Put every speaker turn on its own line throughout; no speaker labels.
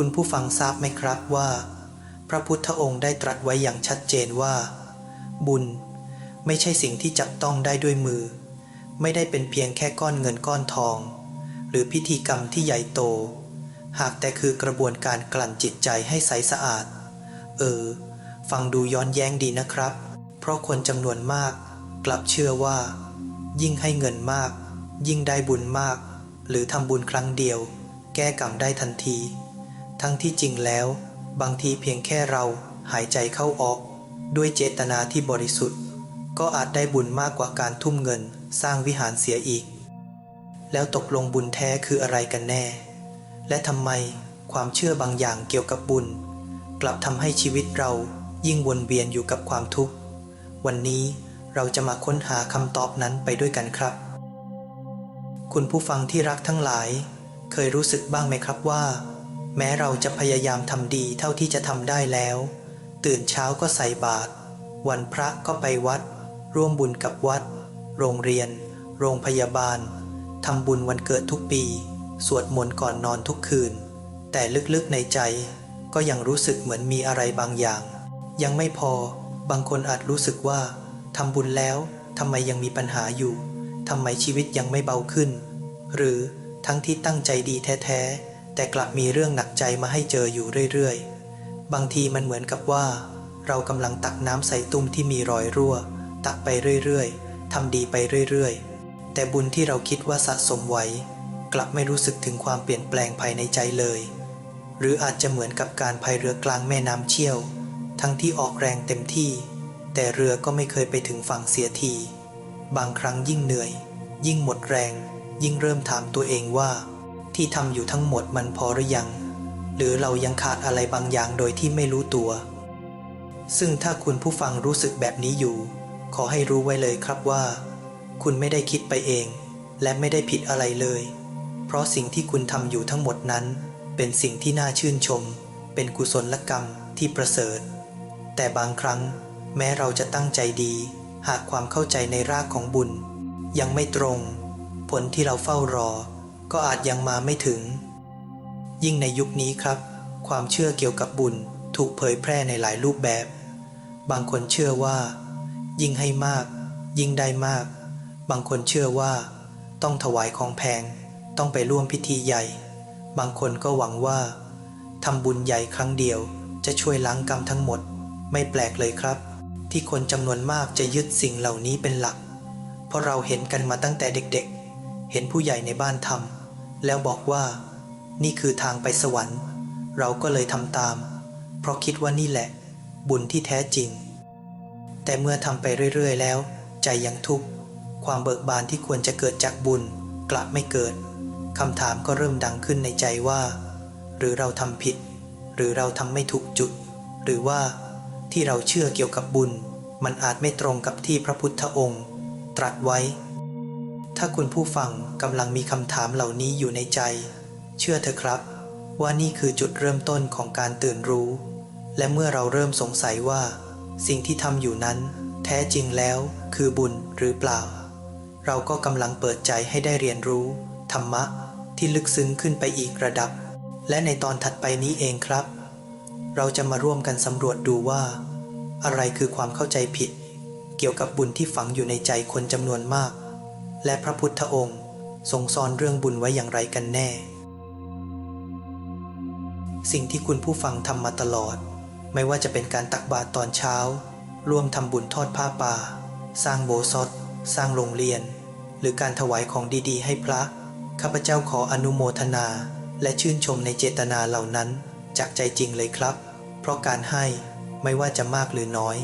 คุณผู้ฟังทราบไหมครับว่า พระพุทธองค์ได้ตรัสไว้อย่างชัดเจนว่า บุญ ไม่ใช่สิ่งที่จับต้องได้ด้วยมือ ไม่ได้เป็นเพียงแค่ก้อนเงินก้อนทอง หรือพิธีกรรมที่ใหญ่โต หากแต่คือกระบวนการกลั่นจิตใจให้ใสสะอาด เออ ฟังดูย้อนแย้งดีนะครับ เพราะคนจำนวนมากกลับเชื่อว่า ยิ่งให้เงินมาก ยิ่งได้บุญมาก หรือทำบุญครั้งเดียว แก้กรรมได้ทันที ทั้งที่จริงแล้ว บางทีเพียงแค่เราหายใจเข้าออก ด้วยเจตนาที่บริสุทธิ์ ก็อาจได้บุญมากกว่าการทุ่มเงินสร้างวิหารเสียอีก แล้วตกลงบุญแท้คืออะไรกันแน่ และทำไมความเชื่อบางอย่างเกี่ยวกับบุญ กลับทำให้ชีวิตเรายิ่งวนเวียนอยู่กับความทุกข์ วันนี้เราจะมาค้นหาคำตอบนั้นไปด้วยกันครับ คุณผู้ฟังที่รักทั้งหลาย เคยรู้สึกบ้างไหมครับว่า แม้เราจะพยายามทำดีเท่าที่จะทำได้แล้ว ตื่นเช้าก็ใส่บาตรวันพระก็ไปวัด ร่วมบุญกับวัด โรงเรียน โรงพยาบาลทำบุญวันเกิดทุกปี สวดมนต์ก่อนนอนทุกคืน แต่ลึกๆในใจก็ยังรู้สึกเหมือนมีอะไรบางอย่าง ยังไม่พอบางคนอาจรู้สึกว่าทำบุญแล้วทำไมยังมีปัญหาอยู่ทำไมชีวิตยังไม่เบาขึ้น หรือทั้งที่ตั้งใจดีแท้ๆ แต่กลับมีเรื่องหนักใจมาให้เจออยู่เรื่อยๆ บางทีมันเหมือนกับว่า เรากำลังตักน้ำใส่ตุ้มที่มีรอยรั่ว ตักไปเรื่อยๆทำดีไปเรื่อยๆ แต่บุญที่เราคิดว่าสะสมไว้ กลับไม่รู้สึกถึงความเปลี่ยนแปลงภายในใจเลย หรืออาจจะเหมือนกับการพายเรือกลางแม่น้ำเชี่ยว ทั้งที่ออกแรงเต็มที่ แต่เรือก็ไม่เคยไปถึงฝั่งเสียที บางครั้งยิ่งเหนื่อย ยิ่งหมดแรง ยิ่งเริ่มถามตัวเองว่า ที่ทำอยู่ทั้งหมดมันพอหรือยัง หรือเรายังขาดอะไรบางอย่างโดยที่ไม่รู้ตัว ซึ่งถ้าคุณผู้ฟังรู้สึกแบบนี้อยู่ ขอให้รู้ไว้เลยครับว่า คุณไม่ได้คิดไปเอง และไม่ได้ผิดอะไรเลย เพราะสิ่งที่คุณทำอยู่ทั้งหมดนั้น เป็นสิ่งที่น่าชื่นชม เป็นกุศลกรรมที่ประเสริฐ แต่บางครั้ง แม้เราจะตั้งใจดี หากความเข้าใจในรากของบุญ ยังไม่ตรง ผลที่เราเฝ้ารอ ก็อาจยังมาไม่ถึง ยิ่งในยุคนี้ครับ ความเชื่อเกี่ยวกับบุญถูกเผยแพร่ในหลายรูปแบบ บางคนเชื่อว่า ยิ่งให้มาก ยิ่งได้มาก บางคนเชื่อว่า ต้องถวายของแพง ต้องไปร่วมพิธีใหญ่ บางคนก็หวังว่าทำบุญใหญ่ครั้งเดียว จะช่วยล้างกรรมทั้งหมด ไม่แปลกเลยครับ ที่คนจำนวนมากจะยึดสิ่งเหล่านี้เป็นหลัก เพราะเราเห็นกันมาตั้งแต่เด็กๆ เห็นผู้ใหญ่ในบ้านทำ แล้วบอกว่า นี่คือทางไปสวรรค์ เราก็เลยทำตาม เพราะคิดว่านี่แหละ บุญที่แท้จริง แต่เมื่อทำไปเรื่อยๆแล้ว ใจยังทุกข์ ความเบิกบานที่ควรจะเกิดจากบุญกลับไม่เกิดคำถามก็เริ่มดังขึ้นในใจว่า หรือเราทำผิด หรือเราทำไม่ถูกจุด หรือว่าที่เราเชื่อเกี่ยวกับบุญ มันอาจไม่ตรงกับที่พระพุทธองค์ ตรัสไว้ ถ้าคุณผู้ฟังกำลังมีคำถามเหล่านี้อยู่ในใจ เชื่อเถอะครับ ว่านี่คือจุดเริ่มต้นของการตื่นรู้ และเมื่อเราเริ่มสงสัยว่า สิ่งที่ทำอยู่นั้น แท้จริงแล้วคือบุญหรือเปล่า เราก็กำลังเปิดใจให้ได้เรียนรู้ ธรรมะที่ลึกซึ้งขึ้นไปอีกระดับ และในตอนถัดไปนี้เองครับ เราจะมาร่วมกันสำรวจดูว่า อะไรคือความเข้าใจผิด เกี่ยวกับบุญที่ฝังอยู่ในใจคนจำนวนมาก และพระพุทธองค์ทรงซ่อนเรื่องบุญไว้อย่างไรกันแน่ สิ่งที่คุณผู้ฟังทำมาตลอด ไม่ว่าจะเป็นการตักบาตรตอนเช้า ร่วมทำบุญทอดผ้าป่า สร้างโบสถ์สร้างโรงเรียน หรือการถวายของดีๆ ให้พระ ข้าพเจ้าขออนุโมทนา และชื่นชมในเจตนาเหล่านั้น จากใจจริงเลยครับ เพราะการให้ไม่ว่าจะมากหรือน้อย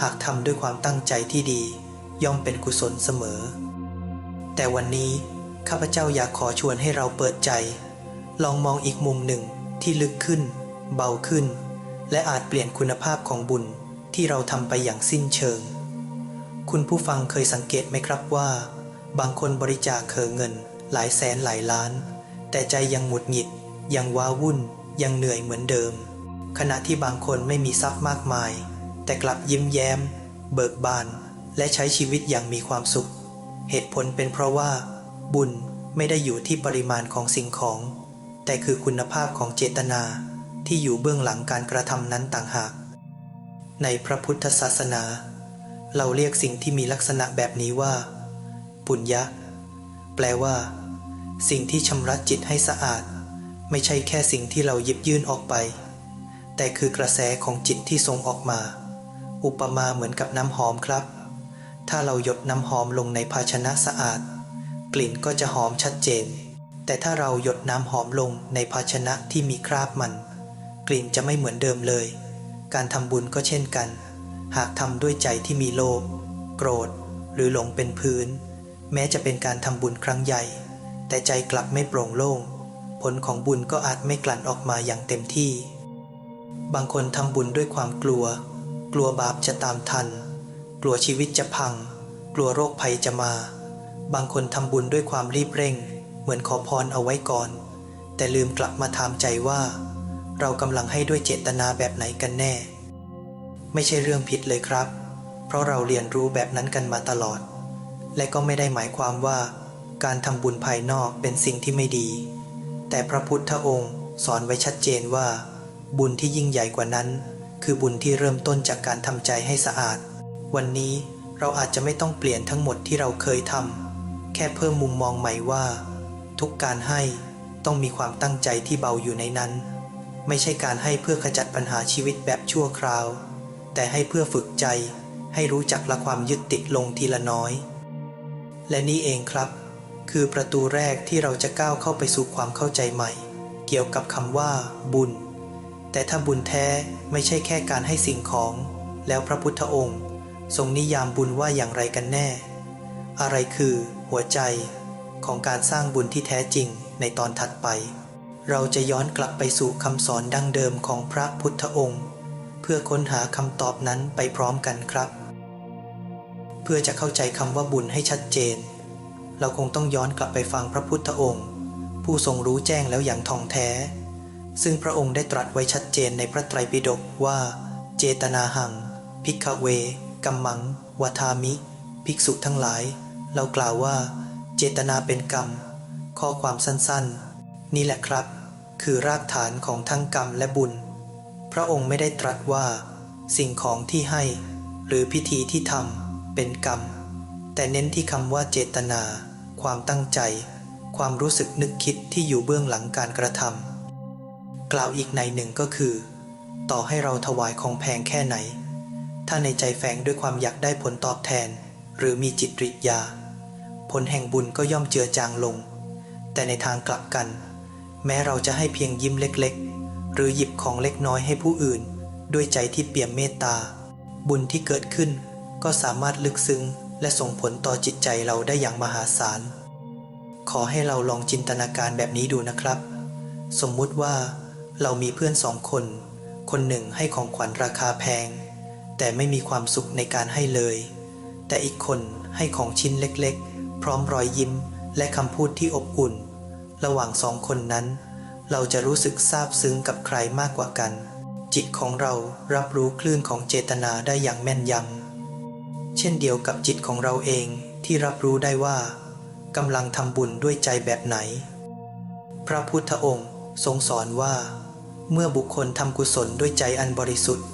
หากทำด้วยความตั้งใจที่ดี ย่อมเป็นกุศลเสมอ แต่วันนี้ข้าพเจ้าอยากขอชวนให้เราเปิดใจ ลองมองอีกมุมหนึ่งที่ลึกขึ้น เบาขึ้น และอาจเปลี่ยนคุณภาพของบุญที่เราทำไปอย่างสิ้นเชิง คุณผู้ฟังเคยสังเกตไหมครับว่า บางคนบริจาคเคอเงิน หลายแสนหลายล้าน แต่ใจยังหงุดหงิด ยังว้าวุ่น ยังเหนื่อยเหมือนเดิม ขณะที่บางคนไม่มีทรัพย์มากมาย แต่กลับยิ้มแย้ม เบิกบาน และใช้ชีวิตอย่างมีความสุข เหตุผลเป็นเพราะว่า บุญไม่ได้อยู่ที่ปริมาณของสิ่งของ แต่คือคุณภาพของเจตนาที่อยู่เบื้องหลังการกระทำนั้นต่างหาก ในพระพุทธศาสนา เราเรียกสิ่งที่มีลักษณะแบบนี้ว่า ปุญญะ แปลว่า สิ่งที่ชำระจิตให้สะอาด ไม่ใช่แค่สิ่งที่เราหยิบยื่นออกไป แต่คือกระแสของจิตที่ส่งออกมา อุปมาเหมือนกับน้ำหอมครับ ถ้าเราหยดน้ำหอมลงในภาชนะสะอาด กลิ่นก็จะหอมชัดเจน แต่ถ้าเราหยดน้ำหอมลงในภาชนะที่มีคราบมัน กลิ่นจะไม่เหมือนเดิมเลย การทำบุญก็เช่นกัน หากทำด้วยใจที่มีโลภโกรธ หรือหลงเป็นพื้น แม้จะเป็นการทำบุญครั้งใหญ่ แต่ใจกลับไม่โปร่งโล่ง ผลของบุญก็อาจไม่กลั่นออกมาอย่างเต็มที่ บางคนทำบุญด้วยความกลัว กลัวบาปจะตามทัน ลัวชีวิตจะพัง กลัวโรคภัยจะมา บางคนทำบุญด้วยความรีบเร่ง เหมือนขอพรเอาไว้ก่อน แต่ลืมกลับมาถามใจว่า เรากำลังให้ด้วยเจตนาแบบไหนกันแน่ ไม่ใช่เรื่องผิดเลยครับ เพราะเราเรียนรู้แบบนั้นกันมาตลอด และก็ไม่ได้หมายความว่า การทำบุญภายนอกเป็นสิ่งที่ไม่ดี แต่พระพุทธองค์สอนไว้ชัดเจนว่า บุญที่ยิ่งใหญ่กว่านั้น คือบุญที่เริ่มต้นจากการทำใจให้สะอาด วันนี้เราอาจจะไม่ต้องเปลี่ยนทั้งหมดที่เราเคยทำแค่เพิ่มมุมมองใหม่ว่า ทุกการให้ต้องมีความตั้งใจที่เบาอยู่ในนั้น ไม่ใช่การให้เพื่อขจัดปัญหาชีวิตแบบชั่วคราว แต่ให้เพื่อฝึกใจให้รู้จักละความยึดติดลงทีละน้อย และนี่เองครับ คือประตูแรกที่เราจะก้าวเข้าไปสู่ความเข้าใจใหม่ เกี่ยวกับคำว่า บุญ แต่ถ้าบุญแท้ไม่ใช่แค่การให้สิ่งของ แล้วพระพุทธองค์ ทรงนิยามบุญว่าอย่างไรกันแน่ อะไรคือหัวใจของการสร้างบุญที่แท้จริงในตอนถัดไป เราจะย้อนกลับไปสู่คำสอนดั้งเดิมของพระพุทธองค์ เพื่อค้นหาคำตอบนั้นไปพร้อมกันครับ เพื่อจะเข้าใจคำว่าบุญให้ชัดเจน เราคงต้องย้อนกลับไปฟังพระพุทธองค์ ผู้ทรงรู้แจ้งแล้วอย่างท่องแท้ ซึ่งพระองค์ได้ตรัสไว้ชัดเจนในพระไตรปิฎกว่า เจตนาหัง พิกเว กัมมังวัทามิ ภิกษุทั้งหลาย เรากล่าวว่า เจตนาเป็นกรรม ข้อความสั้นๆ นี่แหละครับ คือรากฐานของทั้งกรรมและบุญ พระองค์ไม่ได้ตรัสว่า สิ่งของที่ให้ หรือพิธีที่ทำเป็นกรรม แต่เน้นที่คำว่าเจตนา ความตั้งใจ ความรู้สึกนึกคิดที่อยู่เบื้องหลังการกระทำกล่าวอีกในหนึ่งก็คือ ต่อให้เราถวายของแพงแค่ไหน ถ้าในใจแฝงด้วยความอยากได้ผลตอบแทน หรือมีจิตริยา ผลแห่งบุญก็ย่อมเจือจางลง แต่ในทางกลับกัน แม้เราจะให้เพียงยิ้มเล็กๆ หรือหยิบของเล็กน้อยให้ผู้อื่น ด้วยใจที่เปี่ยมเมตตา บุญที่เกิดขึ้นก็สามารถลึกซึ้ง และส่งผลต่อจิตใจเราได้อย่างมหาศาล ขอให้เราลองจินตนาการแบบนี้ดูนะครับ สมมุติว่าเรามีเพื่อนสองคน คนหนึ่งให้ของขวัญราคาแพง แต่ไม่มีความสุขในการให้เลย แต่อีกคนให้ของชิ้นเล็กๆ พร้อมรอยยิ้มและคำพูดที่อบอุ่น ระหว่างสองคนนั้น เราจะรู้สึกซาบซึ้งกับใครมากกว่ากัน จิตของเรารับรู้คลื่นของเจตนาได้อย่างแม่นยำ เช่นเดียวกับจิตของเราเองที่รับรู้ได้ว่ากำลังทำบุญด้วยใจแบบไหน พระพุทธองค์ทรงสอนว่า เมื่อบุคคลทำกุศลด้วยใจอันบริสุทธิ์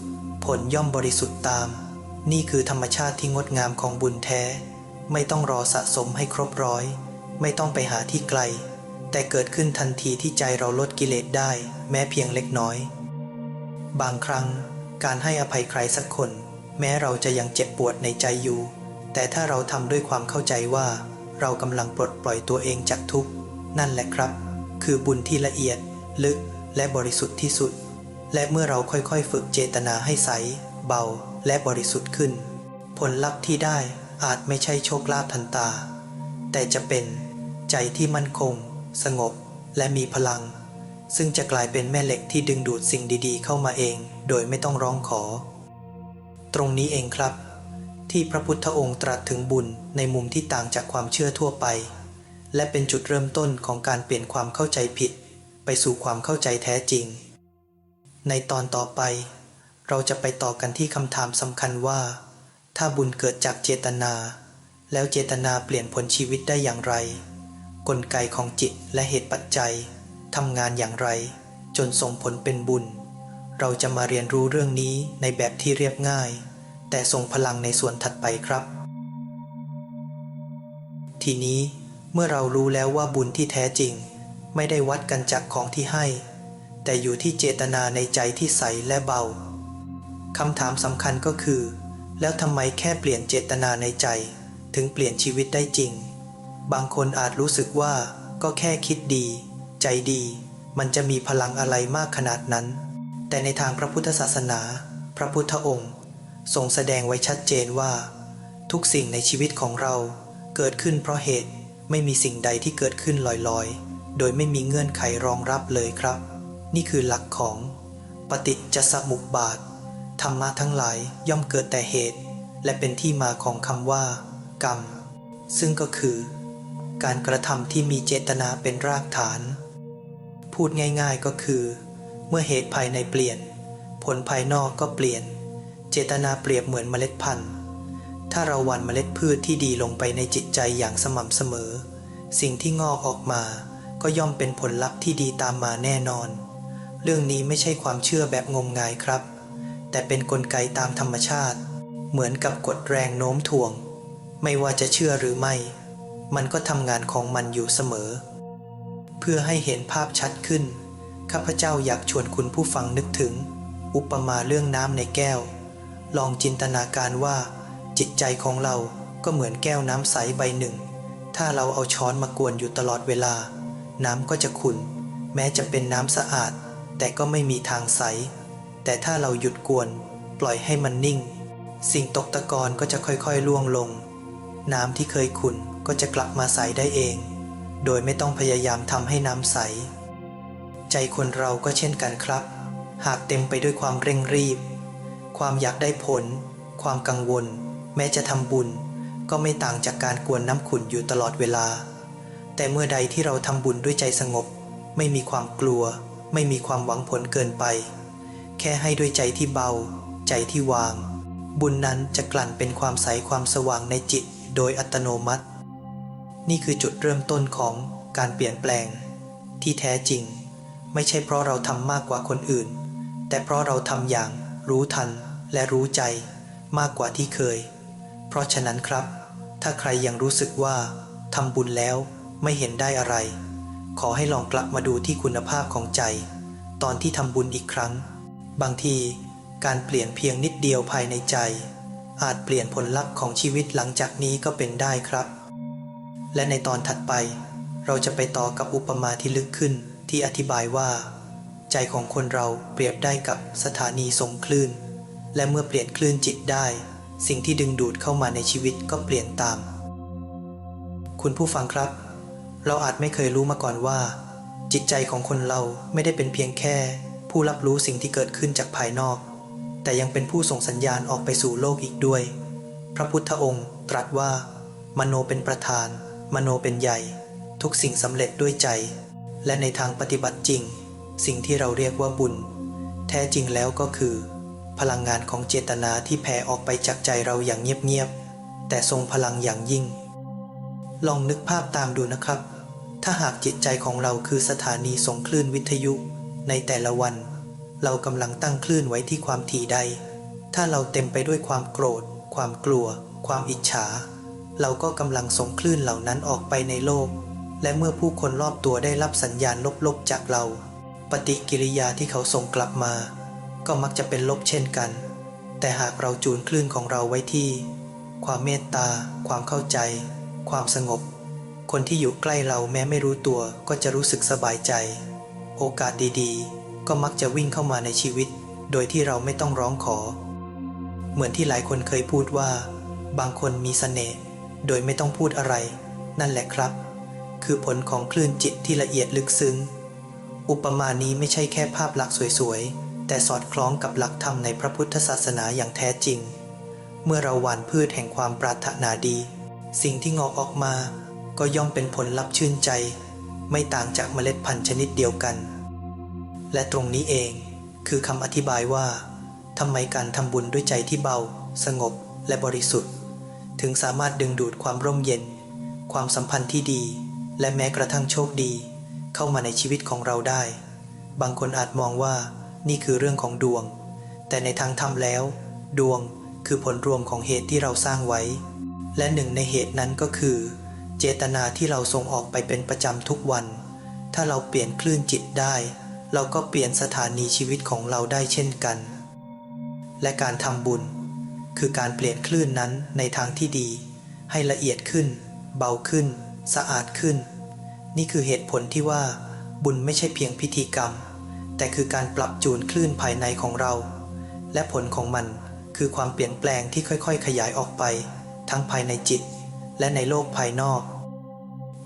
ผลย่อมบริสุทธิ์ตาม นี่คือธรรมชาติที่งดงามของบุญแท้ ไม่ต้องรอสะสมให้ครบร้อย ไม่ต้องไปหาที่ไกล แต่เกิดขึ้นทันทีที่ใจเราลดกิเลสได้ แม้เพียงเล็กน้อย บางครั้ง การให้อภัยใครสักคน แม้เราจะยังเจ็บปวดในใจอยู่ แต่ถ้าเราทำด้วยความเข้าใจว่า เรากำลังปลดปล่อยตัวเองจากทุกข์นั่นแหละครับ คือบุญที่ละเอียด ลึกและบริสุทธิ์ที่สุด และเมื่อเราค่อยๆ ฝึกเจตนาให้ใส เบาและบริสุทธิ์ขึ้น ผลลัพธ์ที่ได้อาจไม่ใช่โชคลาภทันตา แต่จะเป็นใจที่มั่นคง สงบและมีพลัง ซึ่งจะกลายเป็นแม่เหล็กที่ดึงดูดสิ่งดีๆ เข้ามาเอง โดยไม่ต้องร้องขอ ตรงนี้เองครับ ที่พระพุทธองค์ตรัสถึงบุญในมุมที่ต่างจากความเชื่อทั่วไป และเป็นจุดเริ่มต้นของการเปลี่ยนความเข้าใจผิด ไปสู่ความเข้าใจแท้จริง ในตอนต่อไป เราจะไปต่อกันที่คำถามสำคัญว่า ถ้าบุญเกิดจากเจตนา แล้วเจตนาเปลี่ยนผลชีวิตได้อย่างไร กลไกของจิตและเหตุปัจจัยทำงานอย่างไร จนส่งผลเป็นบุญ เราจะมาเรียนรู้เรื่องนี้ในแบบที่เรียบง่าย แต่ทรงพลังในส่วนถัดไปครับ ทีนี้เมื่อเรารู้แล้วว่าบุญที่แท้จริง ไม่ได้วัดกันจากของที่ให้ แต่อยู่ที่เจตนาในใจที่ใสและเบาคำถามสำคัญก็คือ แล้วทำไมแค่เปลี่ยนเจตนาในใจ ถึงเปลี่ยนชีวิตได้จริง บางคนอาจรู้สึกว่าก็แค่คิดดี ใจดี มันจะมีพลังอะไรมากขนาดนั้น แต่ในทางพระพุทธศาสนา พระพุทธองค์ ทรงแสดงไว้ชัดเจนว่า ทุกสิ่งในชีวิตของเราเกิดขึ้นเพราะเหตุไม่มีสิ่งใดที่เกิดขึ้นลอยๆ โดยไม่มีเงื่อนไขรองรับเลยครับ นี่คือหลักของปฏิจจสมุปบาท ธรรมะทั้งหลายย่อมเกิดแต่เหตุ และเป็นที่มาของคำว่า กรรม ซึ่งก็คือ การกระทำที่มีเจตนาเป็นรากฐาน พูดง่ายๆก็คือ เมื่อเหตุภายในเปลี่ยน ผลภายนอกก็เปลี่ยน เจตนาเปรียบเหมือนเมล็ดพันธุ์ ถ้าเราหว่านเมล็ดพืชที่ดีลงไปในจิตใจอย่างสม่ำเสมอ สิ่งที่งอกออกมาก็ย่อมเป็นผลลัพธ์ที่ดีตามมาแน่นอน เรื่องนี้ไม่ใช่ความเชื่อแบบงมงายครับ แต่เป็นนกลไกตามธรรมชาติ เหมือนกับกฎแรงโน้มถ่วง ไม่ว่าจะเชื่อหรือไม่ มันก็ทำงานของมันอยู่เสมอ เพื่อให้เห็นภาพชัดขึ้น ข้าพเจ้าอยากชวนคุณผู้ฟังนึกถึง อุปมาเรื่องน้ำในแก้ว ลองจินตนาการว่า จิตใจของเราก็เหมือนแก้วน้ำใสใบหนึ่ง ถ้าเราเอาช้อนมากวนอยู่ตลอดเวลา น้ำก็จะขุ่น แม้จะเป็นน้ำสะอาด แต่ก็ไม่มีทางใส แต่ถ้าเราหยุดกวน ปล่อยให้มันนิ่ง สิ่งตกตะกอนก็จะค่อยๆล่วงลง น้ำที่เคยขุ่นก็จะกลับมาใสได้เอง โดยไม่ต้องพยายามทำให้น้ำใส ใจคนเราก็เช่นกันครับ หากเต็มไปด้วยความเร่งรีบ ความอยากได้ผล ความกังวล แม้จะทำบุญ ก็ไม่ต่างจากการกวนน้ำขุ่นอยู่ตลอดเวลา แต่เมื่อใดที่เราทำบุญด้วยใจสงบ ไม่มีความกลัว ไม่มีความหวังผลเกินไป แค่ให้ด้วยใจที่เบา ใจที่วาง บุญนั้นจะกลั่นเป็นความใสความสว่างในจิตโดยอัตโนมัติ นี่คือจุดเริ่มต้นของการเปลี่ยนแปลง ที่แท้จริง ไม่ใช่เพราะเราทำมากกว่าคนอื่น แต่เพราะเราทำอย่างรู้ทันและรู้ใจมากกว่าที่เคย เพราะฉะนั้นครับ ถ้าใครยังรู้สึกว่าทำบุญแล้วไม่เห็นได้อะไร ขอให้ลองกลับมาดูที่คุณภาพของใจ ตอนที่ทำบุญอีกครั้ง บางทีการเปลี่ยนเพียงนิดเดียวภายในใจ อาจเปลี่ยนผลลัพธ์ของชีวิตหลังจากนี้ก็เป็นได้ครับ และในตอนถัดไป เราจะไปต่อกับอุปมาที่ลึกขึ้นที่อธิบายว่า ใจของคนเราเปรียบได้กับสถานีส่งคลื่น และเมื่อเปลี่ยนคลื่นจิตได้ สิ่งที่ดึงดูดเข้ามาในชีวิตก็เปลี่ยนตาม คุณผู้ฟังครับ เราอาจไม่เคยรู้มาก่อนว่า จิตใจของคนเราไม่ได้เป็นเพียงแค่ ผู้รับรู้สิ่งที่เกิดขึ้นจากภายนอก แต่ยังเป็นผู้ส่งสัญญาณออกไปสู่โลกอีกด้วย พระพุทธองค์ตรัสว่า มโนเป็นประธาน มโนเป็นใหญ่ ทุกสิ่งสำเร็จด้วยใจ และในทางปฏิบัติจริง สิ่งที่เราเรียกว่าบุญ แท้จริงแล้วก็คือ พลังงานของเจตนาที่แผ่ออกไปจากใจเราอย่างเงียบๆแต่ทรงพลังอย่างยิ่ง ลองนึกภาพตามดูนะครับ ถ้าหากจิตใจของเราคือสถานีส่งคลื่นวิทยุ ในแต่ละวัน เรากำลังตั้งคลื่นไว้ที่ความถี่ใด ถ้าเราเต็มไปด้วยความโกรธ ความกลัว ความอิจฉา เราก็กำลังส่งคลื่นเหล่านั้นออกไปในโลก และเมื่อผู้คนรอบตัวได้รับสัญญาณลบๆจากเรา ปฏิกิริยาที่เขาส่งกลับมา ก็มักจะเป็นลบเช่นกัน แต่หากเราจูนคลื่นของเราไว้ที่ ความเมตตา ความเข้าใจ ความสงบ คนที่อยู่ใกล้เราแม้ไม่รู้ตัวก็จะรู้สึกสบายใจ โอกาสดีๆ ก็มักจะวิ่งเข้ามาในชีวิต โดยที่เราไม่ต้องร้องขอ เหมือนที่หลายคนเคยพูดว่า บางคนมีเสน่ห์โดยไม่ต้องพูดอะไร นั่นแหละครับ คือผลของคลื่นจิตที่ละเอียดลึกซึ้ง อุปมานี้ไม่ใช่แค่ภาพลักษณ์สวยๆ แต่สอดคล้องกับหลักธรรมในพระพุทธศาสนาอย่างแท้จริง เมื่อเราหว่านพืชแห่งความปรารถนาดี สิ่งที่งอกออกมาก็ย่อมเป็นผลลัพธ์ชื่นใจ ไม่ต่างจากเมล็ดพันธุ์ชนิดเดียวกัน และตรงนี้เองคือคำอธิบายว่าทำไมการทำบุญด้วยใจที่เบา สงบและบริสุทธิ์ ถึงสามารถดึงดูดความร่มเย็น ความสัมพันธ์ที่ดี และแม้กระทั่งโชคดี เข้ามาในชีวิตของเราได้ บางคนอาจมองว่านี่คือเรื่องของดวง แต่ในทางธรรมแล้ว ดวงคือผลรวมของเหตุที่เราสร้างไว้ และหนึ่งในเหตุนั้นก็คือ เจตนาที่เราส่งออกไปเป็นประจำทุกวัน ถ้าเราเปลี่ยนคลื่นจิตได้ เราก็เปลี่ยนสถานีชีวิตของเราได้เช่นกัน และการทำบุญ คือการเปลี่ยนคลื่นนั้นในทางที่ดี ให้ละเอียดขึ้น เบาขึ้น สะอาดขึ้น นี่คือเหตุผลที่ว่า บุญไม่ใช่เพียงพิธีกรรม แต่คือการปรับจูนคลื่นภายในของเรา และผลของมันคือความเปลี่ยนแปลงที่ค่อยๆ ขยายออกไป ทั้งภายในจิต และในโลกภายนอก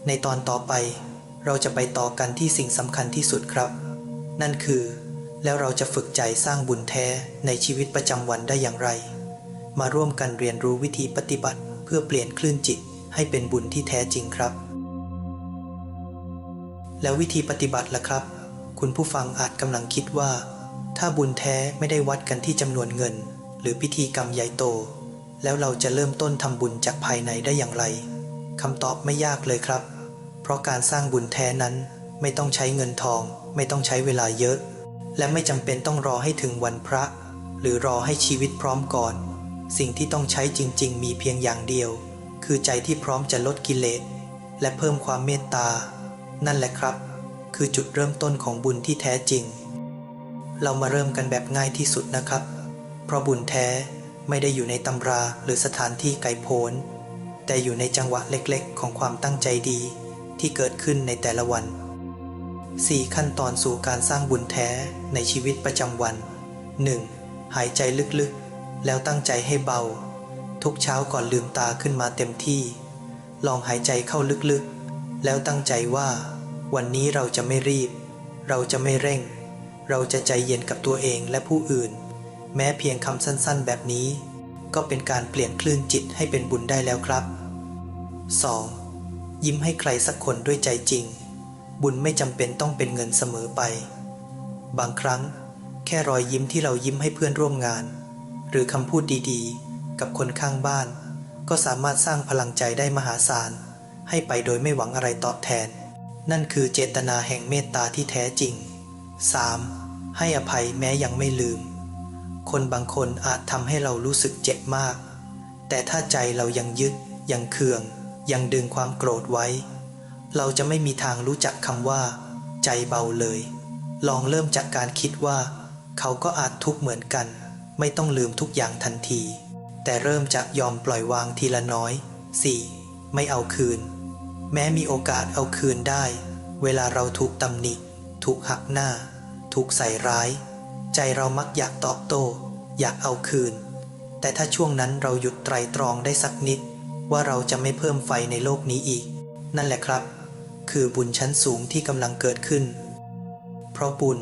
ในตอนต่อไป เราจะไปต่อกันที่สิ่งสำคัญที่สุดครับ นั่นคือ แล้วเราจะฝึกใจสร้างบุญแท้ในชีวิตประจำวันได้อย่างไร มาร่วมกันเรียนรู้วิธีปฏิบัติเพื่อเปลี่ยนคลื่นจิตให้เป็นบุญที่แท้จริงครับ แล้ววิธีปฏิบัติล่ะครับ คุณผู้ฟังอาจกำลังคิดว่า ถ้าบุญแท้ไม่ได้วัดกันที่จำนวนเงิน หรือพิธีกรรมใหญ่โต แล้วเราจะเริ่มต้นทำบุญจากภายในได้อย่างไรคำตอบไม่ยากเลยครับ เพราะการสร้างบุญแท้นั้นไม่ต้องใช้เงินทอง ไม่ต้องใช้เวลาเยอะ และไม่จำเป็นต้องรอให้ถึงวันพระ หรือรอให้ชีวิตพร้อมก่อน สิ่งที่ต้องใช้จริง ๆ มีเพียงอย่างเดียว คือใจที่พร้อมจะลดกิเลส และเพิ่มความเมตตา นั่นแหละครับ คือจุดเริ่มต้นของบุญที่แท้จริง เรามาเริ่มกันแบบง่ายที่สุดนะครับ เพราะบุญแท้ ไม่ได้อยู่ในตำราหรือสถานที่ไกลโพ้น แต่อยู่ในจังหวะเล็กๆ ของความตั้งใจดีที่เกิดขึ้นในแต่ละวัน 4 ขั้นตอนสู่การสร้างบุญแท้ในชีวิตประจำวัน 1. หายใจลึกๆ แล้วตั้งใจให้เบา ทุกเช้าก่อนลืมตาขึ้นมาเต็มที่ ลองหายใจเข้าลึกๆ แล้วตั้งใจว่า วันนี้เราจะไม่รีบ เราจะไม่เร่ง เราจะใจเย็นกับตัวเองและผู้อื่น แม้เพียงคำสั้นๆ แบบนี้ ก็เป็นการเปลี่ยนคลื่นจิตให้เป็นบุญได้แล้วครับ 2. ยิ้มให้ใครสักคนด้วยใจจริง บุญไม่จำเป็นต้องเป็นเงินเสมอไป บางครั้ง แค่รอยยิ้มที่เรายิ้มให้เพื่อนร่วมงาน หรือคำพูดดีๆ กับคนข้างบ้าน ก็สามารถสร้างพลังใจได้มหาศาล ให้ไปโดยไม่หวังอะไรตอบแทน นั่นคือเจตนาแห่งเมตตาที่แท้จริง 3. ให้อภัยแม้ยังไม่ลืม คนบางคนอาจทำให้เรารู้สึกเจ็บมาก แต่ถ้าใจเรายังยึด ยังเคือง ยังดึงความโกรธไว้ เราจะไม่มีทางรู้จักคำว่า ใจเบาเลย ลองเริ่มจากการคิดว่า เขาก็อาจทุกข์เหมือนกัน ไม่ต้องลืมทุกอย่างทันที แต่เริ่มจากยอมปล่อยวางทีละน้อย 4. ไม่เอาคืน แม้มีโอกาสเอาคืนได้ เวลาเราถูกตำหนิ ถูกหักหน้า ถูกใส่ร้าย ใจเรามักอยากตอบโต้ อยากเอาคืน แต่ถ้าช่วงนั้นเราหยุดไตรตรองได้สักนิด ว่าเราจะไม่เพิ่มไฟในโลกนี้อีก นั่นแหละครับ คือบุญชั้นสูงที่กำลังเกิดขึ้น เพราะบุญ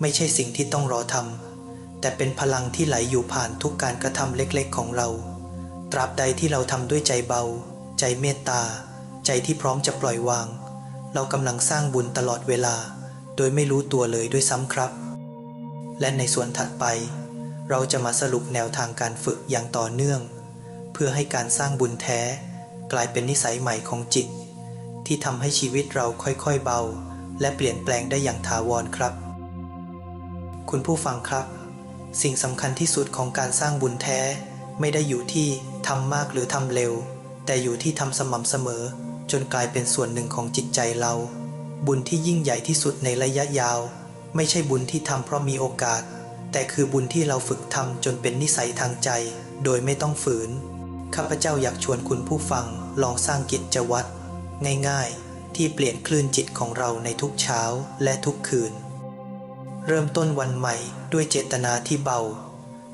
ไม่ใช่สิ่งที่ต้องรอทำแต่เป็นพลังที่ไหลอยู่ผ่านทุกการกระทำเล็กๆของเรา ตราบใดที่เราทำด้วยใจเบา ใจเมตตา ใจที่พร้อมจะปล่อยวาง เรากำลังสร้างบุญตลอดเวลา โดยไม่รู้ตัวเลยด้วยซ้ำครับ และในส่วนถัดไป เราจะมาสรุปแนวทางการฝึกอย่างต่อเนื่อง เพื่อให้การสร้างบุญแท้ กลายเป็นนิสัยใหม่ของจิต ที่ทำให้ชีวิตเราค่อยๆเบา และเปลี่ยนแปลงได้อย่างถาวรครับ คุณผู้ฟังครับ สิ่งสำคัญที่สุดของการสร้างบุญแท้ ไม่ได้อยู่ที่ทำมากหรือทำเร็ว แต่อยู่ที่ทำสม่ำเสมอ จนกลายเป็นส่วนหนึ่งของจิตใจเรา บุญที่ยิ่งใหญ่ที่สุดในระยะยาว ไม่ใช่บุญที่ทำเพราะมีโอกาส แต่คือบุญที่เราฝึกทำจนเป็นนิสัยทางใจ โดยไม่ต้องฝืน ข้าพเจ้าอยากชวนคุณผู้ฟังลองสร้างกิจวัตรง่ายๆ ที่เปลี่ยนคลื่นจิตของเราในทุกเช้าและทุกคืน เริ่มต้นวันใหม่ด้วยเจตนาที่เบา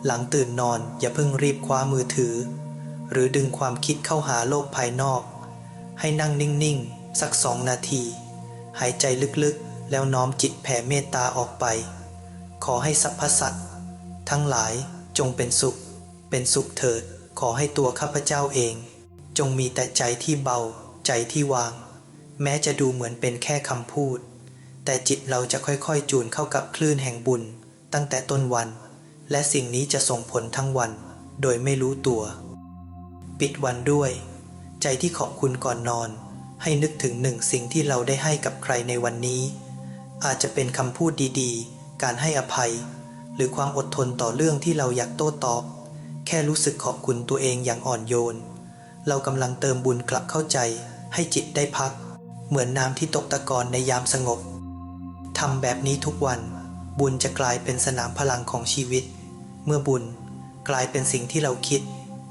หลังตื่นนอนอย่าเพิ่งรีบคว้ามือถือ หรือดึงความคิดเข้าหาโลกภายนอก ให้นั่งนิ่งๆ สักสองนาที หายใจลึกๆ แล้วน้อมจิตแผ่เมตตาออกไป ขอให้สรรพสัตว์ทั้งหลายจงเป็นสุข เป็นสุขเถิด ขอให้ตัวข้าพเจ้าเอง จงมีแต่ใจที่เบา ใจที่วาง แม้จะดูเหมือนเป็นแค่คำพูด แต่จิตเราจะค่อยๆ จูนเข้ากับคลื่นแห่งบุญ ตั้งแต่ต้นวัน และสิ่งนี้จะส่งผลทั้งวัน โดยไม่รู้ตัว ปิดวันด้วย ใจที่ขอบคุณก่อนนอน ให้นึกถึงหนึ่งสิ่งที่เราได้ให้กับใครในวันนี้ อาจจะเป็นคำพูดดีๆ การให้อภัย หรือความอดทนต่อเรื่องที่เราอยากโต้ตอบ แค่รู้สึกขอบคุณตัวเองอย่างอ่อนโยน เรากำลังเติมบุญกลับเข้าใจ ให้จิตได้พัก เหมือนน้ำที่ตกตะกอนในยามสงบทำแบบนี้ทุกวัน บุญจะกลายเป็นสนามพลังของชีวิต เมื่อบุญกลายเป็นสิ่งที่เราคิด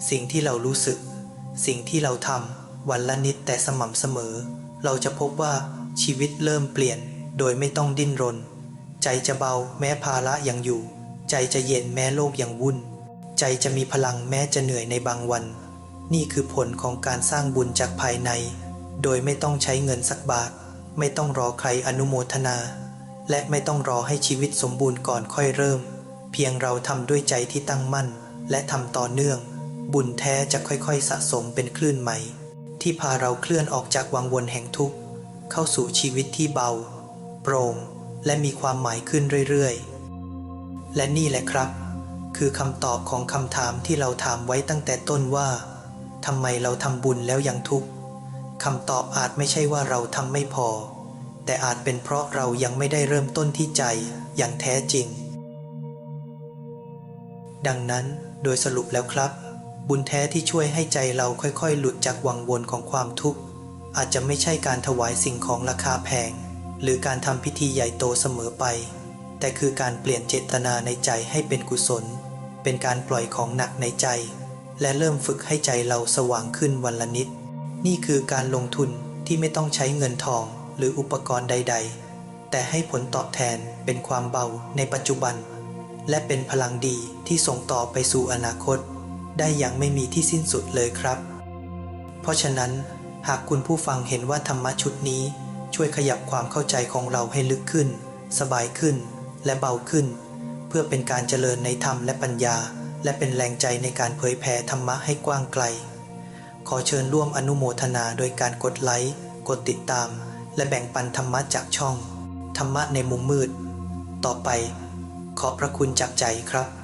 สิ่งที่เรารู้สึก สิ่งที่เราทำวันละนิดแต่สม่ำเสมอ เราจะพบว่าชีวิตเริ่มเปลี่ยน โดยไม่ต้องดิ้นรน ใจจะเบาแม้ภาระยังอยู่ ใจจะเย็นแม้โลกยังวุ่น ใจจะมีพลังแม้จะเหนื่อยในบางวัน นี่คือผลของการสร้างบุญจากภายใน โดยไม่ต้องใช้เงินสักบาท ไม่ต้องรอใครอนุโมทนา และไม่ต้องรอให้ชีวิตสมบูรณ์ก่อนค่อยเริ่ม เพียงเราทำด้วยใจที่ตั้งมั่น และทำต่อเนื่อง บุญแท้จะค่อยๆ สะสมเป็นคลื่นใหม่ที่พาเราเคลื่อนออกจากวังวนแห่งทุกข์ เข้าสู่ชีวิตที่เบา โปร่งและมีความหมายขึ้นเรื่อยๆ และนี่แหละครับ คือคำตอบของคำถามที่เราถามไว้ตั้งแต่ต้นว่าทำไมเราทำบุญแล้วยังทุกข์คำตอบอาจไม่ใช่ว่าเราทำไม่พอ แต่อาจเป็นเพราะเรายังไม่ได้เริ่มต้นที่ใจอย่างแท้จริง ดังนั้นโดยสรุปแล้วครับ บุญแท้ที่ช่วยให้ใจเราค่อยๆ หลุดจากวังวนของความทุกข์อาจจะไม่ใช่การถวายสิ่งของราคาแพง หรือการทำพิธีใหญ่โตเสมอไป แต่คือการเปลี่ยนเจตนาในใจให้เป็นกุศล เป็นการปล่อยของหนักในใจ และเริ่มฝึกให้ใจเราสว่างขึ้นวันละนิด นี่คือการลงทุนที่ไม่ต้องใช้เงินทองหรืออุปกรณ์ใด ๆ แต่ให้ผลตอบแทนเป็นความเบาในปัจจุบัน และเป็นพลังดีที่ส่งต่อไปสู่อนาคต ได้อย่างไม่มีที่สิ้นสุดเลยครับ เพราะฉะนั้นหากคุณผู้ฟังเห็นว่าธรรมะชุดนี้ ช่วยขยับความเข้าใจของเราให้ลึกขึ้น สบายขึ้น และเบาขึ้น เพื่อเป็นการเจริญในธรรมและปัญญา และเป็นแรงใจในการเผยแผ่ธรรมะให้กว้างไกล ขอเชิญร่วมอนุโมทนาโดยการกดไลค์ กดติดตาม และแบ่งปันธรรมะจากช่อง ธรรมะในมุมมืด ต่อไป ขอพระคุณจากใจครับ